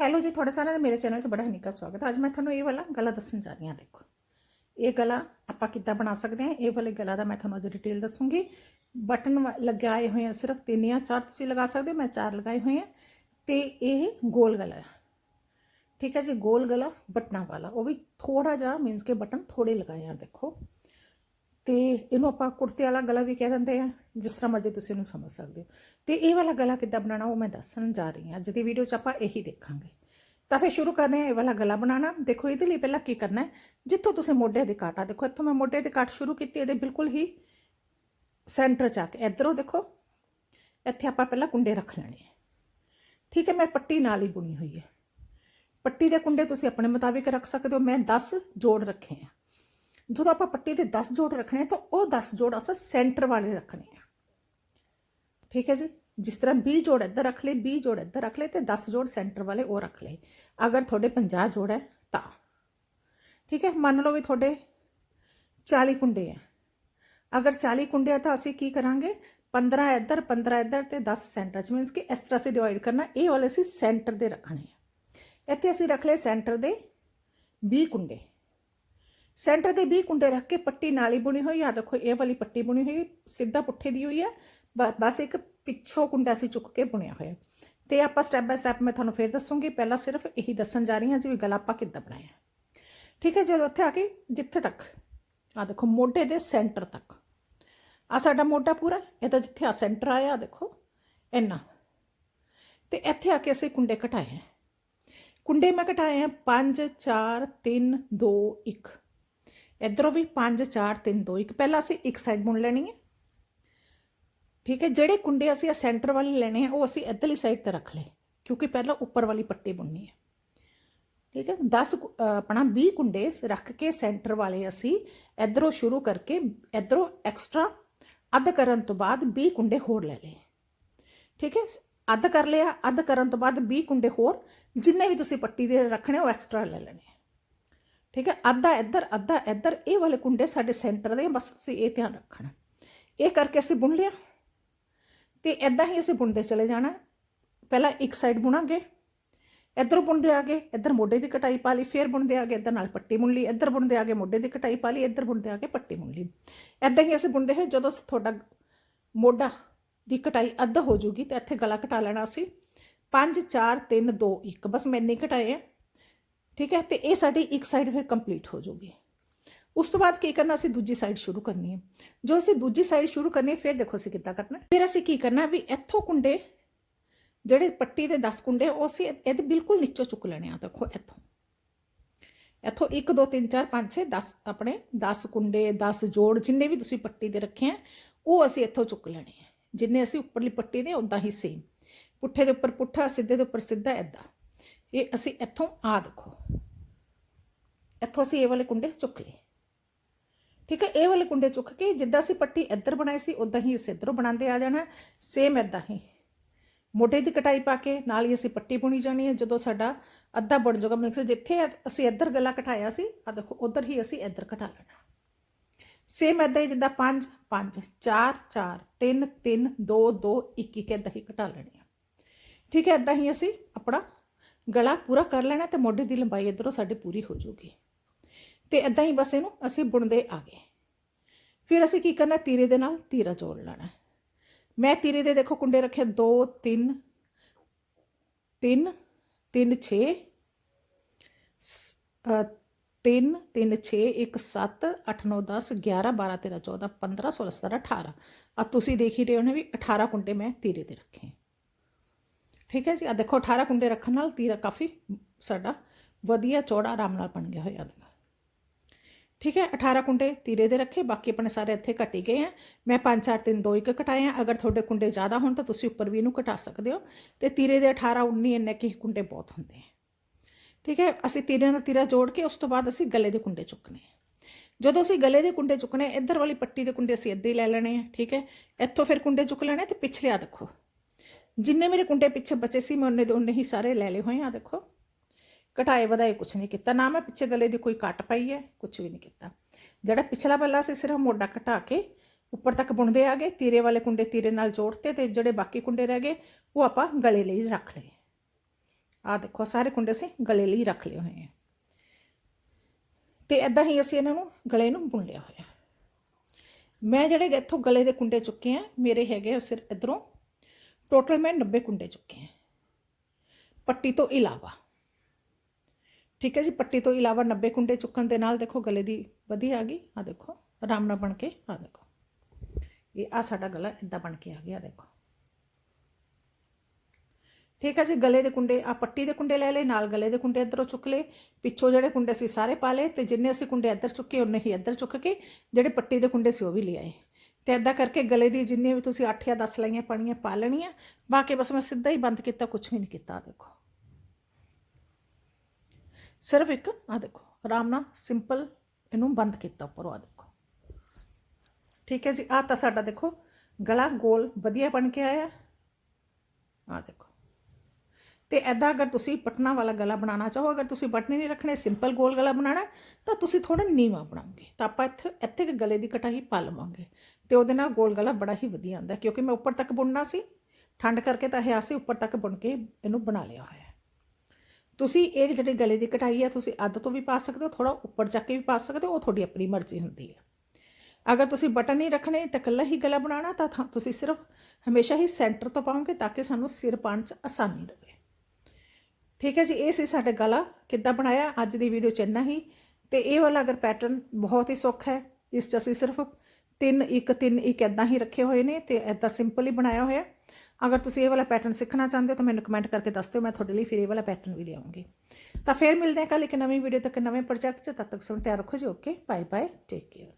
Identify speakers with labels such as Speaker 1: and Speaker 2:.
Speaker 1: Hello ਜੀ, ਤੁਹਾਡਾ ਸਾਰਿਆਂ ਦਾ ਮੇਰੇ ਚੈਨਲ 'ਚ ਬੜਾ ਨਿੱਘਾ ਸਵਾਗਤ ਹੈ। ਅੱਜ ਮੈਂ ਤੁਹਾਨੂੰ ਇਹ ਵਾਲਾ ਗਲਾ ਦੱਸਣ ਜਾ ਰਹੀ ਹਾਂ, ਦੇਖੋ। ਇਹ ਗਲਾ ਆਪਾਂ ਕਿੱਦਾਂ ਬਣਾ ਸਕਦੇ ਹਾਂ? ਇਹ ਵਾਲੇ ਗਲਾ ਦਾ ਮੈਂ ਤੁਹਾਨੂੰ ਅੱਜ ਡਿਟੇਲ ਦੱਸੂੰਗੀ। ਬਟਨ ਵਾ- ਲਗਾਏ ਹੋਏ ਆ ਸਿਰਫ ਤਿੰਨ ਜਾਂ ਚਾਰ ਤੁਸੀਂ ਲਗਾ ਸਕਦੇ ਹੋ, ਮੈਂ ਚਾਰ ਲਗਾਏ ਹੋਏ ਆ। ਤੇ ਇਹ ਗੋਲ ਗਲਾ ਠੀਕ ਹੈ ਜੀ, ਗੋਲ ਗਲਾ ਬਟਨਾਂ ਵਾਲਾ। ਉਹ ਵੀ ਥੋੜਾ ਜਿਹਾ ਮੀਨਸ ਕਿ ਬਟਨ ਥੋੜੇ ਲਗਾਏ ਆ, ਦੇਖੋ। ਤੇ ਇਹਨੂੰ ਆਪਾਂ ਕੁੜਤੇ ਵਾਲਾ ਗਲਾ ਵੀ ਕਹਿ ਦਿੰਦੇ ਆ, ਜਿਸ ਤਰ੍ਹਾਂ ਮਰਜ਼ੀ ਤੁਸੀਂ ਇਹਨੂੰ ਸਮਝ ਸਕਦੇ ਹੋ। ਤੇ ਇਹ ਵਾਲਾ ਗਲਾ ਕਿੱਦਾਂ ਬਣਾਉਣਾ, ਉਹ ਮੈਂ ਦੱਸਣ ਜਾ ਰਹੀ ਹਾਂ। ਅੱਜ ਦੀ ਵੀਡੀਓ 'ਚ ਆਪਾਂ ਇਹੀ ਦੇਖਾਂਗੇ। ਤਾਂ ਫਿਰ ਸ਼ੁਰੂ ਕਰਦੇ ਹਾਂ ਇਹ ਵਾਲਾ ਗਲਾ ਬਣਾਉਣਾ। ਦੇਖੋ, ਇਹਦੇ ਲਈ ਪਹਿਲਾਂ ਕੀ ਕਰਨਾ ਹੈ? ਜਿੱਥੋਂ ਤੁਸੀਂ ਮੋਢੇ ਦੇ ਕਾਟਾ ਦੇਖੋ, ਇੱਥੋਂ ਮੈਂ ਮੋਢੇ ਦੇ ਕਾਟ ਸ਼ੁਰੂ ਕੀਤੀ, ਇਹਦੇ ਬਿਲਕੁਲ ਹੀ ਸੈਂਟਰ 'ਚ ਆ ਕੇ। ਇਧਰੋਂ ਦੇਖੋ, ਇੱਥੇ ਆਪਾਂ ਪਹਿਲਾਂ ਕੁੰਡੇ ਰੱਖ ਲੈਣੇ ਆ। ਠੀਕ ਹੈ, ਮੈਂ ਪੱਟੀ ਨਾਲ ਹੀ ਬੁਣੀ ਹੋਈ ਹੈ। ਪੱਟੀ ਦੇ ਕੁੰਡੇ ਤੁਸੀਂ ਆਪਣੇ ਮੁਤਾਬਿਕ ਰੱਖ ਸਕਦੇ ਹੋ। ਮੈਂ 10 ਜੋੜ ਰੱਖੇ ਆ। ਜਦੋਂ ਆਪਾਂ ਪੱਟੀ ਦੇ 10 ਜੋੜ ਰੱਖਣੇ ਆ ਤਾਂ ਉਹ 10 ਜੋੜ ਅਸਾਂ ਸੈਂਟਰ ਵਾਲੇ ਰੱਖਣੇ ਆ। ਠੀਕ ਹੈ ਜੀ? ਜਿਸ ਤਰ੍ਹਾਂ 20 ਜੋੜ ਇੱਧਰ ਰੱਖ ਲਏ 20 ਜੋੜ ਇੱਧਰ ਰੱਖ ਲਏ ਤੇ 10 ਜੋੜ ਸੈਂਟਰ ਵਾਲੇ ਉਹ ਰੱਖ ਲਏ। ਅਗਰ ਤੁਹਾਡੇ 50 ਜੋੜ ਹੈ ਤਾਂ। ਠੀਕ ਹੈ? ਮੰਨ ਲਓ ਵੀ ਤੁਹਾਡੇ 40 ਕੁੰਡੇ ਹੈ। ਅਗਰ 40 ਕੁੰਡੇ ਆ ਤਾਂ ਅਸੀਂ ਕੀ ਕਰਾਂਗੇ? 15 ਇੱਧਰ 15 ਇੱਧਰ ਤੇ 10 ਸੈਂਟਰ। ਚ ਮੀਨਸ ਕਿ ਇਸ ਤਰ੍ਹਾਂ ਸੇ ਡਿਵਾਈਡ ਕਰਨਾ, ਇਹ ਵਾਲੇ ਅਸੀਂ ਸੈਂਟਰ ਦੇ ਰੱਖਣੇ ਆ। ਇੱਥੇ ਅਸੀਂ ਰੱਖ ਲਏ ਸੈਂਟਰ ਦੇ 20 ਕੁੰਡੇ। ਸੈਂਟਰ ਦੇ 20 ਕੁੰਡੇ ਰੱਖ ਕੇ ਪੱਟੀ ਨਾਲੀ ਬੁਣੀ ਹੋਈ ਆ। ਦੇਖੋ, ਇਹ ਵਾਲੀ ਪੱਟੀ ਬੁਣੀ ਹੋਈ, ਸਿੱਧਾ ਪੁੱਠੇ ਦੀ ਹੋਈ ਹੈ ਬ- ਬਸ ਇੱਕ ਪਿੱਛੋਂ ਕੁੰਡਾ ਸੀ ਚੁੱਕ ਕੇ ਬੁਣਿਆ ਹੋਇਆ। ਤੇ ਆਪਾਂ ਸਟੈਪ ਬਾਈ ਸਟੈਪ ਮੈਂ ਤੁਹਾਨੂੰ ਫੇਰ ਦੱਸੂਗੀ। ਪਹਿਲਾਂ ਸਿਰਫ ਇਹੀ ਦੱਸਣ ਜਾ ਰਹੀ ਹਾਂ ਜੀ ਵੀ ਗਲਾ ਆਪਾਂ ਕਿੱਦਾਂ ਬਣਾਇਆ। ਠੀਕ ਹੈ ਜਦੋਂ ਉੱਥੇ ਆ ਕੇ, ਜਿੱਥੇ ਤੱਕ। ਆ ਦੇਖੋ, ਮੋਢੇ ਦੇ ਸੈਂਟਰ ਤੱਕ। ਆ ਸਾਡਾ ਮੋਢਾ ਪੂਰਾ, ਇਹ ਤਾਂ ਜਿੱਥੇ ਆ ਸੈਂਟਰ ਆਇਆ, ਆਹ ਦੇਖੋ, ਇੰਨਾ। ਤੇ ਇੱਥੇ ਆ ਕੇ ਅਸੀਂ ਕੁੰਡੇ ਘਟਾਏ ਹੈ। ਕੁੰਡੇ ਮੈਂ ਘਟਾਏ ਆ 5 4 3 2 1 ਇਧਰੋਂ ਵੀ 5 4 3 2 1 ਪਹਿਲਾਂ ਅਸੀਂ ਇੱਕ ਸਾਈਡ ਬੁਣ ਲੈਣੀ ਹੈ। ਠੀਕ ਹੈ, ਜਿਹੜੇ ਕੁੰਡੇ ਅਸੀਂ ਆ ਸੈਂਟਰ ਵਾਲੇ ਲੈਣੇ ਆ, ਉਹ ਅਸੀਂ ਇੱਧਰਲੀ ਸਾਈਡ ਤੇ ਰੱਖ ਲਏ, ਕਿਉਂਕਿ ਪਹਿਲਾਂ ਉੱਪਰ ਵਾਲੀ ਪੱਟੀ ਬੁਣਨੀ ਹੈ। ਠੀਕ ਹੈ 10 ਆਪਣਾ 20 ਕੁੰਡੇ ਰੱਖ ਕੇ ਸੈਂਟਰ ਵਾਲੇ ਅਸੀਂ ਇਧਰੋਂ ਸ਼ੁਰੂ ਕਰਕੇ ਇਧਰੋਂ ਐਕਸਟਰਾ ਅੱਧ ਕਰਨ ਤੋਂ ਬਾਅਦ 20 ਕੁੰਡੇ ਹੋਰ ਲੈ ਲਏ। ਠੀਕ ਹੈ, ਅੱਧ ਕਰ ਲਿਆ, ਅੱਧ ਕਰਨ ਤੋਂ ਬਾਅਦ 20 ਕੁੰਡੇ ਹੋਰ, ਜਿੰਨੇ ਵੀ ਤੁਸੀਂ ਪੱਟੀ ਦੇ ਰੱਖਣੇ ਉਹ ਐਕਸਟਰਾ ਲੈ ਲੈਣੇ ਠੀਕ ਹੈ? ਅੱਧਾ ਇੱਧਰ ਅੱਧਾ ਇੱਧਰ, ਇਹ ਵਾਲੇ ਕੁੰਡੇ ਸਾਡੇ ਸੈਂਟਰ ਦੇ ਬਸ ਤੁਸੀਂ ਇਹ ਧਿਆਨ ਰੱਖਣਾ। ਇਹ ਕਰਕੇ ਅਸੀਂ ਬੁਣ ਲਿਆ। ਤੇ ਇਦਾਂ ਹੀ ਅਸੀਂ ਬੁਣਦੇ ਚਲੇ ਜਾਣਾ। ਪਹਿਲਾਂ ਇੱਕ ਸਾਈਡ ਬੁਣਾਂਗੇ। ਇੱਧਰੋਂ ਬੁਣਦੇ ਆ ਗਏ, ਇੱਧਰ ਮੋਢੇ ਦੀ ਕਟਾਈ ਪਾ ਲਈ, ਫੇਰ ਬੁਣਦੇ ਆ ਗਏ, ਇੱਧਰ ਨਾਲ ਪੱਟੀ ਬੁਣ ਲਈ, ਇੱਧਰ ਬੁਣਦੇ ਆ ਗਏ, ਮੋਢੇ ਦੀ ਕਟਾਈ ਪਾ ਲਈ, ਇੱਧਰ ਬੁਣਦੇ ਆ ਗਏ, ਪੱਟੀ ਬੁਣ ਲਈ। ਇਦਾਂ ਹੀ ਅਸੀਂ ਬੁਣਦੇ ਹੋਏ ਜਦੋਂ ਤੁਹਾਡਾ ਮੋਢਾ ਦੀ ਕਟਾਈ ਅੱਧ ਹੋ ਜੂਗੀ, ਤੇ ਇੱਥੇ ਗਲਾ ਕਟਾ ਲੈਣਾ ਅਸੀਂ 5 4 3 2 1 ਬਸ ਮੈਂ ਇੰਨੇ ਘਟਾਏ ਆ। ਠੀਕ ਹੈ ਤੇ ਇਹ ਸਾਡੀ ਇੱਕ ਸਾਈਡ ਫਿਰ ਕੰਪਲੀਟ ਹੋ ਜੂਗੀ ਉਸ ਤੋਂ ਬਾਅਦ ਕੀ ਕਰਨਾ ਅਸੀਂ ਦੂਜੀ ਸਾਈਡ ਸ਼ੁਰੂ ਕਰਨੀ ਹੈ ਜੋ ਅਸੀਂ ਦੂਜੀ ਸਾਈਡ ਸ਼ੁਰੂ ਕਰਨੀ ਹੈ ਫਿਰ ਦੇਖੋ ਅਸੀਂ ਕਿੱਦਾਂ ਕਰਨਾ ਹੈ। ਫਿਰ ਅਸੀਂ ਕੀ ਕਰਨਾ ਹੈ ਵੀ ਇੱਥੋਂ ਕੁੰਡੇ ਜਿਹੜੇ ਪੱਟੀ ਦੇ 10 ਕੁੰਡੇ ਉਹ ਅਸੀਂ ਇਹਦੇ ਬਿਲਕੁਲ ਨੀਚੋਂ ਚੁੱਕ ਲੈਣੇ ਆ ਦੇਖੋ ਇੱਥੋਂ ਇੱਥੋਂ 1 2 3 4 5 6 10 ਆਪਣੇ 10 ਕੁੰਡੇ 10 ਜੋੜ ਜਿੰਨੇ ਵੀ ਤੁਸੀਂ ਪੱਟੀ ਦੇ ਰੱਖੇ ਆ ਉਹ ਅਸੀਂ ਇੱਥੋਂ ਚੁੱਕ ਲੈਣੇ ਆ ਜਿੰਨੇ ਅਸੀਂ ਉੱਪਰਲੀ ਪੱਟੀ ਦੇ ਉਦਾਂ ਹੀ ਸੇਮ ਪੁੱਠੇ ਦੇ ਉੱਪਰ ਪੁੱਠਾ ਸਿੱਧੇ ਦੇ ਉੱਪਰ ਸਿੱਧਾ ਐਦਾਂ ਇਹ ਅਸੀਂ ਇੱਥੋਂ ਆ ਦੇਖੋ। ਇੱਥੋਂ ਅਸੀਂ ਇਹ ਵਾਲੇ ਕੁੰਡੇ ਚੁੱਕ ਲਏ। ਠੀਕ ਹੈ, ਇਹ ਵਾਲੇ ਕੁੰਡੇ ਚੁੱਕ ਕੇ ਜਿੱਦਾਂ ਅਸੀਂ ਪੱਟੀ ਇੱਧਰ ਬਣਾਈ ਸੀ, ਉਦਾਂ ਹੀ ਅਸੀਂ ਇੱਧਰੋਂ ਬਣਾਉਂਦੇ ਆ ਜਾਣਾ। ਸੇਮ ਐਦਾਂ ਹੀ। ਮੋਢੇ ਦੀ ਕਟਾਈ ਪਾ ਕੇ ਨਾਲ ਹੀ ਅਸੀਂ ਪੱਟੀ ਬੁਣੀ ਜਾਣੀ ਹੈ। ਜਦੋਂ ਸਾਡਾ ਅੱਧਾ ਬਣ ਜਾਊਗਾ, ਮਤਲਬ ਜਿੱਥੇ ਅਸੀਂ ਇੱਧਰ ਗਲਾ ਕਟਾਇਆ ਸੀ ਆ ਦੇਖੋ, ਉਧਰ ਹੀ ਅਸੀਂ ਇੱਧਰ ਕਟਾ ਲੈਣਾ। ਸੇਮ ਐਦਾਂ ਹੀ ਜਿੱਦਾਂ 5 5 4 4 3 3 2 2 1 1 ਐਦਾਂ ਹੀ ਕਟਾ ਲੈਣੀ ਆ। ਠੀਕ ਹੈ ਐਦਾਂ ਹੀ ਅਸੀਂ ਆਪਣਾ ਗਲਾ ਪੂਰਾ ਕਰ ਲੈਣਾ ਤੇ ਮੋਢੇ ਦੀ ਲੰਬਾਈ ਇੱਧਰੋਂ ਸਾਡੀ ਪੂਰੀ ਹੋ ਜਾਊਗੀ। ਤੇ ਐਦਾਂ ਹੀ ਬਸ ਇਹਨੂੰ ਅਸੀਂ ਬੁਣਦੇ ਆ ਗਏ। ਫਿਰ ਅਸੀਂ ਕੀ ਕਰਨਾ? ਤੀਰੇ ਦੇ ਨਾਲ ਤੀਰਾ ਜੋੜ ਲੈਣਾ। ਮੈਂ ਤੀਰੇ ਦੇ ਦੇਖੋ ਕੁੰਡੇ ਰੱਖੇ 2 3 3 3 6 3 3 6 1 7 8 9 10 11 12 13 14 15 16 17 18 ਆ ਤੁਸੀਂ ਦੇਖ ਹੀ ਰਹੇ ਹੋ ਨਾ ਵੀ 18 ਕੁੰਡੇ ਮੈਂ ਤੀਰੇ 'ਤੇ ਰੱਖੇ। ਠੀਕ ਹੈ ਜੀ ਆ ਦੇਖੋ 18 ਕੁੰਡੇ ਰੱਖਣ ਨਾਲ ਤੀਰਾ ਕਾਫੀ ਸਾਡਾ ਵਧੀਆ ਚੌੜਾ ਆਰਾਮ ਨਾਲ ਬਣ ਗਿਆ ਹੋਇਆ ਦੇਖੋ ਠੀਕ ਹੈ 18 ਕੁੰਡੇ ਤੀਰੇ ਦੇ ਰੱਖੇ ਬਾਕੀ ਆਪਣੇ ਸਾਰੇ ਇੱਥੇ ਕੱਟੀ ਗਏ ਆ ਮੈਂ 5 4 3 2 1 ਕਟਾਏ ਆ ਅਗਰ ਤੁਹਾਡੇ ਕੁੰਡੇ ਜ਼ਿਆਦਾ ਹੋਣ ਤਾਂ ਤੁਸੀਂ ਉੱਪਰ ਵੀ ਇਹਨੂੰ ਕਟਾ ਸਕਦੇ ਹੋ ਤੇ ਤੀਰੇ ਦੇ 18 19 ਇੰਨੇ ਕਿ ਕੁੰਡੇ ਬਹੁਤ ਹੁੰਦੇ ਆ ਠੀਕ ਹੈ ਅਸੀਂ ਤੀਰੇ ਨਾਲ ਤੀਰਾ ਜੋੜ ਕੇ ਉਸ ਤੋਂ ਬਾਅਦ ਅਸੀਂ ਗਲੇ ਦੇ ਕੁੰਡੇ ਚੁੱਕਣੇ ਆ ਜਦੋਂ ਅਸੀਂ ਗਲੇ ਦੇ ਕੁੰਡੇ ਚੁੱਕਣੇ ਇੱਧਰ ਵਾਲੀ ਪੱਟੀ ਦੇ ਕੁੰਡੇ ਅਸੀਂ ਇੱਦਾਂ ਹੀ ਲੈ ਲੈਣੇ ਆ ਠੀਕ ਹੈ ਇੱਥੋਂ ਫਿਰ ਕੁੰਡੇ ਚੁੱਕ ਲੈਣੇ ਤੇ ਪਿਛਲੇ ਆ ਦੇਖੋ ਜਿੰਨੇ ਮੇਰੇ ਕੁੰਡੇ ਪਿੱਛੇ ਬਚੇ ਸੀ, ਮੈਂ ਉਹਨੇ ਦੇ ਉਹਨੇ ਹੀ ਸਾਰੇ ਲੈ ਲਏ ਹੋਏ ਆ, ਦੇਖੋ। ਘਟਾਏ ਵਧਾਏ ਕੁਛ ਨਹੀਂ ਕੀਤਾ। ਨਾ ਮੈਂ ਪਿੱਛੇ ਗਲੇ ਦੀ ਕੋਈ ਕੱਟ ਪਈ ਹੈ, ਕੁਛ ਵੀ ਨਹੀਂ ਕੀਤਾ। ਜਿਹੜਾ ਪਿਛਲਾ ਪੱਲਾ ਸੀ, ਸਿਰਫ ਮੋਢਾ ਘਟਾ ਕੇ ਉੱਪਰ ਤੱਕ ਬੁਣਦੇ ਆ ਗਏ। ਤੀਰੇ ਵਾਲੇ ਕੁੰਡੇ ਤੀਰੇ ਨਾਲ ਜੋੜਤੇ ਤੇ ਜਿਹੜੇ ਬਾਕੀ ਕੁੰਡੇ ਰਹਿ ਗਏ, ਉਹ ਆਪਾਂ ਗਲੇ ਲਈ ਰੱਖ ਲਏ। ਆ ਦੇਖੋ ਸਾਰੇ ਕੁੰਡੇ ਅਸੀਂ ਗਲੇ ਲਈ ਰੱਖ ਲਏ ਹੋਏ ਆ। ਤੇ ਐਦਾਂ ਹੀ ਅਸੀਂ ਇਹਨਾਂ ਨੂੰ ਗਲੇ ਨੂੰ ਬੁਣ ਲਿਆ ਹੋਇਆ। ਮੈਂ ਜਿਹੜੇ ਇੱਥੋਂ ਗਲੇ ਦੇ ਕੁੰਡੇ ਚੁੱਕੇ ਆ, ਮੇਰੇ ਹੈਗੇ ਆ ਸਿਰ ਇਧਰੋਂ। ਟੋਟਲ ਮੈਂ 90 ਕੁੰਡੇ ਚੁੱਕੇ ਆ ਪੱਟੀ ਤੋਂ ਇਲਾਵਾ ਠੀਕ ਹੈ ਜੀ ਪੱਟੀ ਤੋਂ ਇਲਾਵਾ 90 ਕੁੰਡੇ ਚੁੱਕਣ ਦੇ ਨਾਲ ਦੇਖੋ ਗਲੇ ਦੀ ਵਧੀਆ ਆ ਗਈ ਆ ਦੇਖੋ ਆਰਾਮ ਨਾਲ ਬਣ ਕੇ ਆ ਦੇਖੋ ਇਹ ਆ ਸਾਡਾ ਗਲਾ ਇਦਾਂ ਬਣ ਕੇ ਆ ਗਿਆ ਦੇਖੋ ਠੀਕ ਹੈ ਜੀ ਗਲੇ ਦੇ ਕੁੰਡੇ ਆ ਪੱਟੀ ਦੇ ਕੁੰਡੇ ਲੈ ਲਏ ਨਾਲ ਗਲੇ ਦੇ ਕੁੰਡੇ ਇੱਧਰੋਂ ਚੁੱਕ ਲਏ ਪਿੱਛੋਂ ਜਿਹੜੇ ਕੁੰਡੇ ਸੀ ਸਾਰੇ ਪਾ ਲਏ ਤੇ ਜਿੰਨੇ ਅਸੀਂ ਕੁੰਡੇ ਇੱਧਰ ਚੁੱਕੇ ਉਹਨੇ ਹੀ ਇੱਧਰ ਚੁੱਕ ਕੇ ਜਿਹੜੇ ਪੱਟੀ ਦੇ ਕੁੰਡੇ ਸੀ ਉਹ ਵੀ ਲਿਆਏ ਤੇ ਐਦਾਂ ਕਰਕੇ ਗਲੇ ਦੀ ਜਿੰਨੇ ਵੀ ਤੁਸੀਂ 8 ਜਾਂ 10 ਲਾਈਆਂ ਪਾਣੀਆਂ ਪਾ ਲੈਣੀਆਂ, ਬਾਕੀ ਬਸ ਮੈਂ ਸਿੱਧਾ ਹੀ ਬੰਦ ਕੀਤਾ ਕੁਝ ਵੀ ਨਹੀਂ ਕੀਤਾ, ਆਹ ਦੇਖੋ। ਸਿਰਫ ਇੱਕ ਆ ਦੇਖੋ, ਆਰਾਮ ਨਾਲ ਸਿੰਪਲ ਇਹਨੂੰ ਬੰਦ ਕੀਤਾ ਉੱਪਰੋਂ ਆ ਦੇਖੋ। ਠੀਕ ਹੈ ਜੀ ਆ ਤਾਂ ਸਾਡਾ ਦੇਖੋ, ਗਲਾ ਗੋਲ ਵਧੀਆ ਬਣ ਕੇ ਆਇਆ। ਆ ਦੇਖੋ। ਤੇ ਐਦਾਂ ਅਗਰ ਤੁਸੀਂ ਪਟਨਾ ਵਾਲਾ ਗਲਾ ਬਣਾਉਣਾ ਚਾਹੋ, ਅਗਰ ਤੁਸੀਂ ਬਟਨੇ ਨਹੀਂ ਰੱਖਣੇ ਸਿੰਪਲ ਗੋਲ ਗਲਾ ਬਣਾਉਣਾ ਤਾਂ ਤੁਸੀਂ ਥੋੜਾ ਨੀਵਾ ਬਣਾਓਗੇ। ਤਾਂ ਆਪਾਂ ਇੱਥੇ ਇੱਥੇ ਗਲੇ ਦੀ ਕਟਾਈ ਪਾ ਲਵਾਂਗੇ। ਤੇ ਉਹਦੇ ਨਾਲ ਗੋਲ ਗਲਾ ਬੜਾ ਹੀ ਵਧੀਆ ਆਉਂਦਾ ਕਿਉਂਕਿ ਮੈਂ ਉੱਪਰ ਤੱਕ ਬੁਣਨਾ ਸੀ। ਠੰਡ ਕਰਕੇ ਤਾਂ ਇਹ ਅਸੀਂ ਉੱਪਰ ਤੱਕ ਬੁਣ ਕੇ ਇਹਨੂੰ ਬਣਾ ਲਿਆ ਹੋਇਆ ਤੁਸੀਂ ਇਹ ਜਿਹੜੀ ਗਲੇ ਦੀ ਕਟਾਈ ਹੈ, ਤੁਸੀਂ ਅੱਧ ਤੋਂ ਵੀ ਪਾ ਸਕਦੇ ਹੋ ਥੋੜਾ ਉੱਪਰ ਚੱਕ ਕੇ ਵੀ ਪਾ ਸਕਦੇ ਹੋ, ਉਹ ਤੁਹਾਡੀ ਆਪਣੀ ਮਰਜ਼ੀ ਹੁੰਦੀ ਹੈ। ਅਗਰ ਤੁਸੀਂ ਬਟਨ ਨਹੀਂ ਰੱਖਣੇ, ਤਾਂ ਇਕੱਲਾ ਹੀ ਗਲਾ ਬਣਾਉਣਾ, ਤਾਂ ਥਾਂ- ਤੁਸੀਂ ਸਿਰਫ ਹਮੇਸ਼ਾ ਹੀ ਸੈਂਟਰ ਤੋਂ ਪਾਓਗੇ, ਤਾਂ ਕਿ ਸਾਨੂੰ ਸਿਰ ਪਾਉਣ 'ਚ ਆਸਾਨੀ ਰਹੇ। ਠੀਕ ਹੈ ਜੀ, ਇਹ ਸੀ ਸਾਡੇ ਗਲਾ, ਕਿੱਦਾਂ ਬਣਾਇਆ, ਅੱਜ ਦੀ ਵੀਡੀਓ 'ਚ ਇੰਨਾ ਹੀ। ਤੇ ਇਹ ਵਾਲਾ ਅਗਰ ਪੈਟਰਨ ਬਹੁਤ ਹੀ ਸੌਖਾ ਹੈ, ਇਸ 'ਚ ਅਸੀਂ ਸਿਰਫ 3 1 3 1 ਇਦਾਂ ਹੀ ਰੱਖੇ ਹੋਏ ਨੇ ਤੇ ਇਦਾਂ ਸਿੰਪਲ ਹੀ ਬਣਾਇਆ ਹੋਇਆ। ਅਗਰ ਤੁਸੀਂ ਇਹ ਵਾਲਾ ਪੈਟਰਨ ਸਿੱਖਣਾ ਚਾਹੁੰਦੇ ਹੋ ਤਾਂ ਮੈਨੂੰ ਕਮੈਂਟ ਕਰਕੇ ਦੱਸ ਦਿਓ, ਮੈਂ ਤੁਹਾਡੇ ਲਈ ਫਿਰ ਇਹ ਵਾਲਾ ਪੈਟਰਨ ਵੀ ਲਿਆਉਂਗੀ। ਤਾਂ ਫਿਰ ਮਿਲਦੇ ਹਾਂ ਕੱਲ ਇੱਕ ਨਵੀਂ ਵੀਡੀਓ ਤੱਕ, ਨਵੇਂ ਪ੍ਰੋਜੈਕਟ 'ਚ, ਤਦ ਤੱਕ ਸੁਣ ਤਿਆਰ ਰੱਖੋ ਜੀ okay bye bye take care